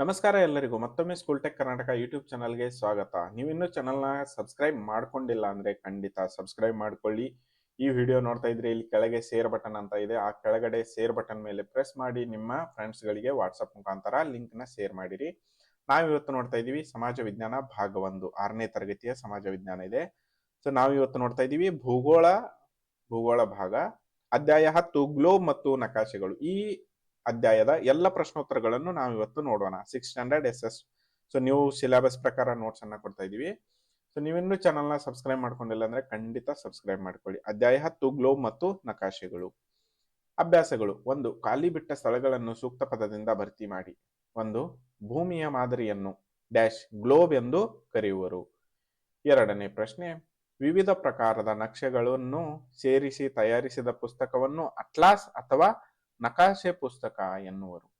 ನಮಸ್ಕಾರ ಎಲ್ಲರಿಗೂ. ಮತ್ತೊಮ್ಮೆ ಸ್ಕೂಲ್ ಟೆಕ್ ಕರ್ನಾಟಕ ಯೂಟ್ಯೂಬ್ ಚಾನಲ್ಗೆ ಸ್ವಾಗತ. ನೀವಿನ್ನೂ ಚಾನಲ್ನ ಸಬ್ಸ್ಕ್ರೈಬ್ ಮಾಡ್ಕೊಂಡಿಲ್ಲ ಅಂದರೆ ಖಂಡಿತ ಸಬ್ಸ್ಕ್ರೈಬ್ ಮಾಡ್ಕೊಳ್ಳಿ. ಈ ವಿಡಿಯೋ ನೋಡ್ತಾ ಇದ್ರೆ ಇಲ್ಲಿ ಕೆಳಗೆ ಸೇರ್ ಬಟನ್ ಅಂತ ಇದೆ. ಆ ಕೆಳಗಡೆ ಸೇರ್ ಬಟನ್ ಮೇಲೆ ಪ್ರೆಸ್ ಮಾಡಿ ನಿಮ್ಮ ಫ್ರೆಂಡ್ಸ್ಗಳಿಗೆ ವಾಟ್ಸಪ್ ಮುಖಾಂತರ ಲಿಂಕ್ನ ಸೇರ್ ಮಾಡಿರಿ. ನಾವಿವತ್ತು ನೋಡ್ತಾ ಇದ್ದೀವಿ ಸಮಾಜ ವಿಜ್ಞಾನ ಭಾಗ ಒಂದು. ಆರನೇ ತರಗತಿಯ ಸಮಾಜ ವಿಜ್ಞಾನ ಇದೆ. ಸೊ ನಾವಿವತ್ತು ನೋಡ್ತಾ ಇದ್ದೀವಿ ಭೂಗೋಳ ಭೂಗೋಳ ಭಾಗ, ಅಧ್ಯಾಯ ಹತ್ತು ಗ್ಲೋಬ್ ಮತ್ತು ನಕಾಶೆಗಳು. ಈ ಅಧ್ಯಾಯದ ಎಲ್ಲ ಪ್ರಶ್ನೋತ್ತರಗಳನ್ನು ನಾವು ಇವತ್ತು ನೋಡೋಣ. Six standard S S so ನೀವು ಸಿಲೆಬಸ್ ಪ್ರಕಾರ ನೋಟ್ಸ್ ಅನ್ನ ಕೊಡ್ತಾ ಇದೀವಿ ಸೊ ನೀವಿನ್ನೂ ಚಾನಲ್ನ ಸಬ್ಸ್ಕ್ರೈಬ್ ಮಾಡ್ಕೊಂಡಿಲ್ಲ ಅಂದ್ರೆ ಖಂಡಿತ ಸಬ್ಸ್ಕ್ರೈಬ್ ಮಾಡ್ಕೊಳ್ಳಿ. ಅಧ್ಯಾಯ ಹತ್ತು ಗ್ಲೋಬ್ ಮತ್ತು ನಕಾಶೆಗಳು. ಅಭ್ಯಾಸಗಳು. ಒಂದು, ಖಾಲಿ ಬಿಟ್ಟ ಸ್ಥಳಗಳನ್ನು ಸೂಕ್ತ ಪದದಿಂದ ಭರ್ತಿ ಮಾಡಿ. ಒಂದು, ಭೂಮಿಯ ಮಾದರಿಯನ್ನು ಡ್ಯಾಶ್ ಗ್ಲೋಬ್ ಎಂದು ಕರೆಯುವರು. ಎರಡನೇ ಪ್ರಶ್ನೆ, ವಿವಿಧ ಪ್ರಕಾರದ ನಕ್ಷೆಗಳನ್ನು ಸೇರಿಸಿ ತಯಾರಿಸಿದ ಪುಸ್ತಕವನ್ನು ಅಟ್ಲಾಸ್ ಅಥವಾ ನಕಾಶೆ ಪುಸ್ತಕ ಎನ್ನುವರು.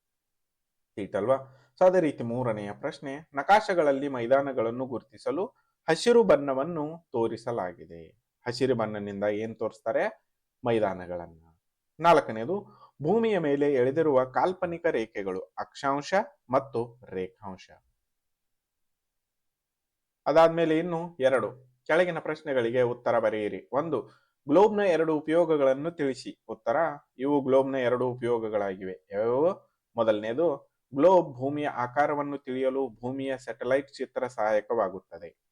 ಈಟಲ್ವಾ ಸೊ, ಅದೇ ರೀತಿ ಮೂರನೆಯ ಪ್ರಶ್ನೆ, ನಕಾಶೆಗಳಲ್ಲಿ ಮೈದಾನಗಳನ್ನು ಗುರುತಿಸಲು ಹಸಿರು ಬಣ್ಣವನ್ನು ತೋರಿಸಲಾಗಿದೆ. ಹಸಿರು ಬಣ್ಣನಿಂದ ಏನ್ ತೋರಿಸ್ತಾರೆ? ಮೈದಾನಗಳನ್ನ. ನಾಲ್ಕನೇದು, ಭೂಮಿಯ ಮೇಲೆ ಎಳೆದಿರುವ ಕಾಲ್ಪನಿಕ ರೇಖೆಗಳು, ಅಕ್ಷಾಂಶ ಮತ್ತು ರೇಖಾಂಶ. ಅದಾದ್ಮೇಲೆ ಇನ್ನು ಎರಡು, ಕೆಳಗಿನ ಪ್ರಶ್ನೆಗಳಿಗೆ ಉತ್ತರ ಬರೆಯಿರಿ. ಒಂದು ಗ್ಲೋಬ್ನ ಎರಡು ಉಪಯೋಗಗಳನ್ನು ತಿಳಿಸಿ. ಉತ್ತರ, ಇವು ಗ್ಲೋಬ್ನ ಎರಡು ಉಪಯೋಗಗಳಾಗಿವೆ. ಯಾವ್ಯಾವು? ಮೊದಲನೆಯದು ಗ್ಲೋಬ್ ಭೂಮಿಯ ಆಕಾರವನ್ನು ತಿಳಿಯಲು ಭೂಮಿಯ ಸ್ಯಾಟಲೈಟ್ ಚಿತ್ರ ಸಹಾಯಕವಾಗುತ್ತದೆ.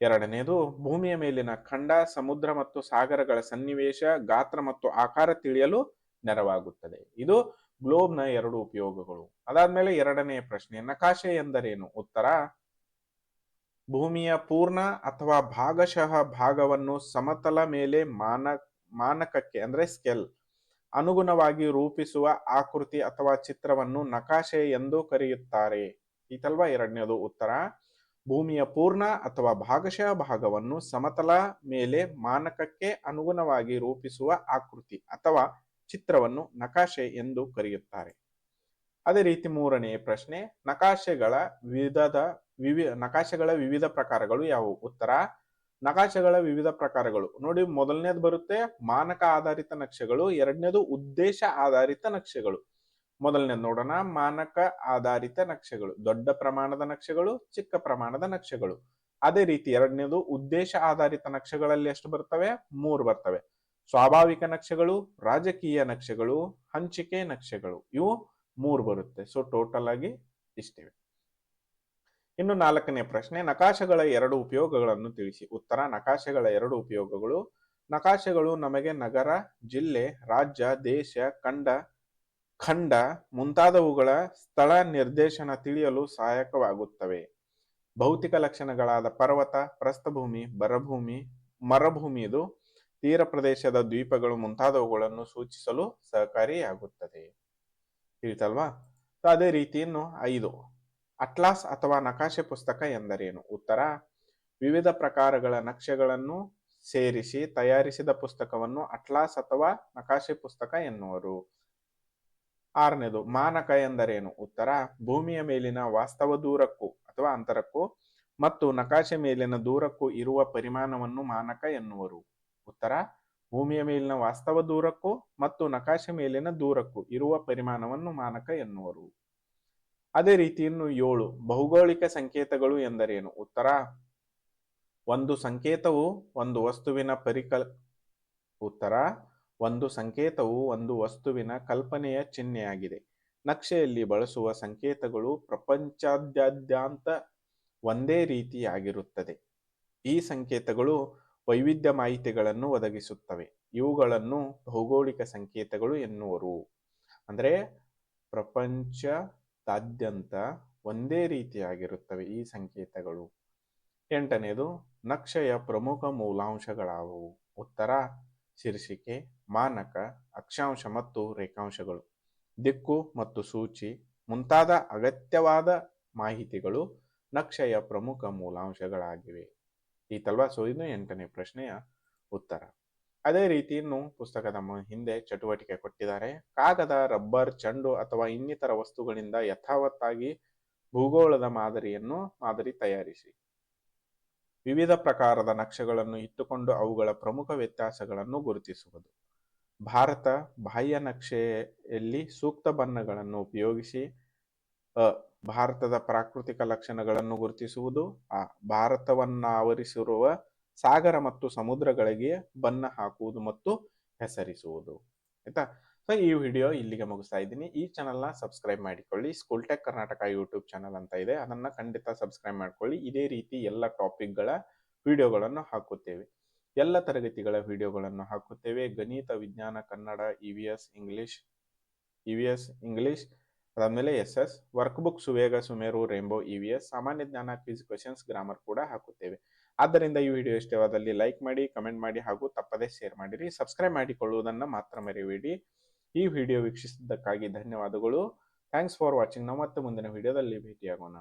ಎರಡನೆಯದು ಭೂಮಿಯ ಮೇಲಿನ ಖಂಡ, ಸಮುದ್ರ ಮತ್ತು ಸಾಗರಗಳ ಸನ್ನಿವೇಶ, ಗಾತ್ರ ಮತ್ತು ಆಕಾರ ತಿಳಿಯಲು ನೆರವಾಗುತ್ತದೆ. ಇದು ಗ್ಲೋಬ್ನ ಎರಡು ಉಪಯೋಗಗಳು. ಅದಾದ್ಮೇಲೆ ಎರಡನೆಯ ಪ್ರಶ್ನೆ ನಕಾಶೆ ಎಂದರೇನು? ಉತ್ತರ ಭೂಮಿಯ ಪೂರ್ಣ ಅಥವಾ ಭಾಗಶಃ ಭಾಗವನ್ನು ಸಮತಲ ಮೇಲೆ ಮಾನ, ಮಾನಕಕ್ಕೆ, ಅಂದರೆ ಸ್ಕೆಲ್ ಅನುಗುಣವಾಗಿ ರೂಪಿಸುವ ಆಕೃತಿ ಅಥವಾ ಚಿತ್ರವನ್ನು ನಕಾಶೆ ಎಂದು ಕರೆಯುತ್ತಾರೆ. ಈತಲ್ವಾ ಎರಡನೇದು ಉತ್ತರ. ಭೂಮಿಯ ಪೂರ್ಣ ಅಥವಾ ಭಾಗಶಃ ಭಾಗವನ್ನು ಸಮತಲ ಮೇಲೆ ಮಾನಕಕ್ಕೆ ಅನುಗುಣವಾಗಿ ರೂಪಿಸುವ ಆಕೃತಿ ಅಥವಾ ಚಿತ್ರವನ್ನು ನಕಾಶೆ ಎಂದು ಕರೆಯುತ್ತಾರೆ. ಅದೇ ರೀತಿ ಮೂರನೇ ಪ್ರಶ್ನೆ, ನಕಾಶೆಗಳ ವಿಧದ ವಿವಿ, ನಕಾಶೆಗಳ ವಿವಿಧ ಪ್ರಕಾರಗಳು ಯಾವುವು? ಉತ್ತರ, ನಕಾಶೆಗಳ ವಿವಿಧ ಪ್ರಕಾರಗಳು. ನೋಡಿ, ಮೊದಲನೇದು ಬರುತ್ತೆ ಮಾನಕ ಆಧಾರಿತ ನಕ್ಷೆಗಳು, ಎರಡನೇದು ಉದ್ದೇಶ ಆಧಾರಿತ ನಕ್ಷೆಗಳು. ಮೊದಲನೇದು ನೋಡೋಣ, ಮಾನಕ ಆಧಾರಿತ ನಕ್ಷೆಗಳು. ದೊಡ್ಡ ಪ್ರಮಾಣದ ನಕ್ಷೆಗಳು, ಚಿಕ್ಕ ಪ್ರಮಾಣದ ನಕ್ಷೆಗಳು. ಅದೇ ರೀತಿ ಎರಡನೇದು ಉದ್ದೇಶ ಆಧಾರಿತ ನಕ್ಷೆಗಳಲ್ಲಿ ಎಷ್ಟು ಬರ್ತವೆ? ಮೂರು ಬರ್ತವೆ. ಸ್ವಾಭಾವಿಕ ನಕ್ಷೆಗಳು, ರಾಜಕೀಯ ನಕ್ಷೆಗಳು, ಹಂಚಿಕೆ ನಕ್ಷೆಗಳು. ಇವು ಮೂರು ಬರುತ್ತೆ. ಸೊ ಟೋಟಲ್ ಆಗಿ ಇಷ್ಟಿವೆ. ಇನ್ನು ನಾಲ್ಕನೇ ಪ್ರಶ್ನೆ, ನಕಾಶೆಗಳ ಎರಡು ಉಪಯೋಗಗಳನ್ನು ತಿಳಿಸಿ. ಉತ್ತರ, ನಕಾಶೆಗಳ ಎರಡು ಉಪಯೋಗಗಳು. ನಕಾಶೆಗಳು ನಮಗೆ ನಗರ, ಜಿಲ್ಲೆ, ರಾಜ್ಯ, ದೇಶ, ಖಂಡ ಖಂಡ ಮುಂತಾದವುಗಳ ಸ್ಥಳ ನಿರ್ದೇಶನ ತಿಳಿಯಲು ಸಹಾಯಕವಾಗುತ್ತವೆ. ಭೌತಿಕ ಲಕ್ಷಣಗಳಾದ ಪರ್ವತ, ಪ್ರಸ್ಥಭೂಮಿ, ಬರಭೂಮಿ, ಮರಭೂಮಿ ಇದು ತೀರ ಪ್ರದೇಶದ ದ್ವೀಪಗಳು ಮುಂತಾದವುಗಳನ್ನು ಸೂಚಿಸಲು ಸಹಕಾರಿಯಾಗುತ್ತದೆ. ತಿಳಿತಲ್ವಾ? ಸೊ, ಅದೇ ರೀತಿ ಇನ್ನು ಐದು. ಅಟ್ಲಾಸ್ ಅಥವಾ ನಕಾಶೆ ಪುಸ್ತಕ ಎಂದರೇನು? ಉತ್ತರ, ವಿವಿಧ ಪ್ರಕಾರಗಳ ನಕ್ಷೆಗಳನ್ನು ಸೇರಿಸಿ ತಯಾರಿಸಿದ ಪುಸ್ತಕವನ್ನು ಅಟ್ಲಾಸ್ ಅಥವಾ ನಕಾಶೆ ಪುಸ್ತಕ ಎನ್ನುವರು. ಆರನೇದು, ಮಾನಕ ಎಂದರೇನು? ಉತ್ತರ, ಭೂಮಿಯ ಮೇಲಿನ ವಾಸ್ತವ ದೂರಕ್ಕೂ ಅಥವಾ ಅಂತರಕ್ಕೂ ಮತ್ತು ನಕಾಶೆ ಮೇಲಿನ ದೂರಕ್ಕೂ ಇರುವ ಪರಿಮಾಣವನ್ನು ಮಾನಕ ಎನ್ನುವರು. ಉತ್ತರ ಭೂಮಿಯ ಮೇಲಿನ ವಾಸ್ತವ ದೂರಕ್ಕೂ ಮತ್ತು ನಕಾಶೆ ಮೇಲಿನ ದೂರಕ್ಕೂ ಇರುವ ಪರಿಮಾಣವನ್ನು ಮಾನಕ ಎನ್ನುವರು. ಅದೇ ರೀತಿ ಇನ್ನು ಏಳು, ಭೌಗೋಳಿಕ ಸಂಕೇತಗಳು ಎಂದರೇನು? ಉತ್ತರ, ಒಂದು ಸಂಕೇತವು ಒಂದು ವಸ್ತುವಿನ ಪರಿಕಲ್, ಉತ್ತರ, ಒಂದು ಸಂಕೇತವು ಒಂದು ವಸ್ತುವಿನ ಕಲ್ಪನೆಯ ಚಿಹ್ನೆಯಾಗಿದೆ. ನಕ್ಷೆಯಲ್ಲಿ ಬಳಸುವ ಸಂಕೇತಗಳು ಪ್ರಪಂಚಾದ್ಯಂತ ಒಂದೇ ರೀತಿಯಾಗಿರುತ್ತದೆ. ಈ ಸಂಕೇತಗಳು ವೈವಿಧ್ಯ ಮಾಹಿತಿಗಳನ್ನು ಒದಗಿಸುತ್ತವೆ. ಇವುಗಳನ್ನು ಭೌಗೋಳಿಕ ಸಂಕೇತಗಳು ಎನ್ನುವರು. ಅಂದರೆ ಪ್ರಪಂಚದಾದ್ಯಂತ ಒಂದೇ ರೀತಿಯಾಗಿರುತ್ತವೆ ಈ ಸಂಕೇತಗಳು. ಎಂಟನೇದು, ನಕ್ಷೆಯ ಪ್ರಮುಖ ಮೂಲಾಂಶಗಳಾವುವು? ಉತ್ತರ, ಶೀರ್ಷಿಕೆ, ಮಾನಕ, ಅಕ್ಷಾಂಶ ಮತ್ತು ರೇಖಾಂಶಗಳು. ದಿಕ್ಕು ಮತ್ತು ಸೂಚಿ, ಮುಂತಾದ ಅಗತ್ಯವಾದ ಮಾಹಿತಿಗಳು ನಕ್ಷೆಯ ಪ್ರಮುಖ ಮೂಲಾಂಶಗಳಾಗಿವೆ. ಈತಲ್ವಾ ಸೊ ಇದು ಎಂಟನೇ ಪ್ರಶ್ನೆಯ ಉತ್ತರ. ಅದೇ ರೀತಿ ಇನ್ನು ಪುಸ್ತಕದ ಹಿಂದೆ ಚಟುವಟಿಕೆ ಕೊಟ್ಟಿದ್ದಾರೆ. ಕಾಗದ, ರಬ್ಬರ್, ಚೆಂಡು ಅಥವಾ ಇನ್ನಿತರ ವಸ್ತುಗಳಿಂದ ಯಥಾವತ್ತಾಗಿ ಭೂಗೋಳದ ಮಾದರಿಯನ್ನು, ಮಾದರಿ ತಯಾರಿಸಿ. ವಿವಿಧ ಪ್ರಕಾರದ ನಕ್ಷೆಗಳನ್ನು ಇಟ್ಟುಕೊಂಡು ಅವುಗಳ ಪ್ರಮುಖ ವ್ಯತ್ಯಾಸಗಳನ್ನು ಗುರುತಿಸುವುದು. ಭಾರತ ಬಾಹ್ಯ ನಕ್ಷೆಯಲ್ಲಿ ಸೂಕ್ತ ಬಣ್ಣಗಳನ್ನು ಉಪಯೋಗಿಸಿ ಭಾರತದ ಪ್ರಾಕೃತಿಕ ಲಕ್ಷಣಗಳನ್ನು ಗುರುತಿಸುವುದು, ಆ ಭಾರತವನ್ನ ಆವರಿಸಿರುವ ಸಾಗರ ಮತ್ತು ಸಮುದ್ರಗಳಿಗೆ ಬಣ್ಣ ಹಾಕುವುದು ಮತ್ತು ಹೆಸರಿಸುವುದು. ಆಯ್ತಾ? ಸೊ ಈ ವಿಡಿಯೋ ಇಲ್ಲಿಗೆ ಮುಗಿಸ್ತಾ ಇದ್ದೀನಿ. ಈ ಚಾನಲ್ನ ಸಬ್ಸ್ಕ್ರೈಬ್ ಮಾಡಿಕೊಳ್ಳಿ. School tech Karnataka YouTube channel ಅಂತ ಇದೆ. ಅದನ್ನ ಖಂಡಿತ ಸಬ್ಸ್ಕ್ರೈಬ್ ಮಾಡಿಕೊಳ್ಳಿ. ಇದೇ ರೀತಿ ಎಲ್ಲ ಟಾಪಿಕ್ಗಳ ವಿಡಿಯೋಗಳನ್ನು ಹಾಕುತ್ತೇವೆ. ಎಲ್ಲ ತರಗತಿಗಳ ವಿಡಿಯೋಗಳನ್ನು ಹಾಕುತ್ತೇವೆ. ಗಣಿತ, ವಿಜ್ಞಾನ, Kannada E V S English E V S English ಅದಾದಮೇಲೆ ಎಸ್ ಎಸ್ ವರ್ಕ್ ಬುಕ್ ಸುವೇಗ ಸುಮೇರು ರೇಂಬೋ ಇ ವಿ ಎಸ್ ಸಾಮಾನ್ಯ ಜ್ಞಾನ ಕ್ವಿಜ್ ಕ್ವಶನ್ಸ್ ಗ್ರಾಮರ್ ಕೂಡ ಹಾಕುತ್ತೇವೆ. ಆದ್ದರಿಂದ ಈ ವಿಡಿಯೋ ಇಷ್ಟವಾದಲ್ಲಿ ಲೈಕ್ ಮಾಡಿ ಕಮೆಂಟ್ ಮಾಡಿ ಹಾಗೂ ತಪ್ಪದೇ ಶೇರ್ ಮಾಡಿರಿ. ಸಬ್ಸ್ಕ್ರೈಬ್ ಮಾಡಿಕೊಳ್ಳುವುದನ್ನು ಮಾತ್ರ ಮರೆಯಬೇಡಿ. ಈ ವಿಡಿಯೋ ವೀಕ್ಷಿಸಿದ್ದಕ್ಕಾಗಿ ಧನ್ಯವಾದಗಳು. ಥ್ಯಾಂಕ್ಸ್ ಫಾರ್ ವಾಚಿಂಗ್ ನಾವು ಮತ್ತೆ ಮುಂದಿನ ವಿಡಿಯೋದಲ್ಲಿ ಭೇಟಿಯಾಗೋಣ.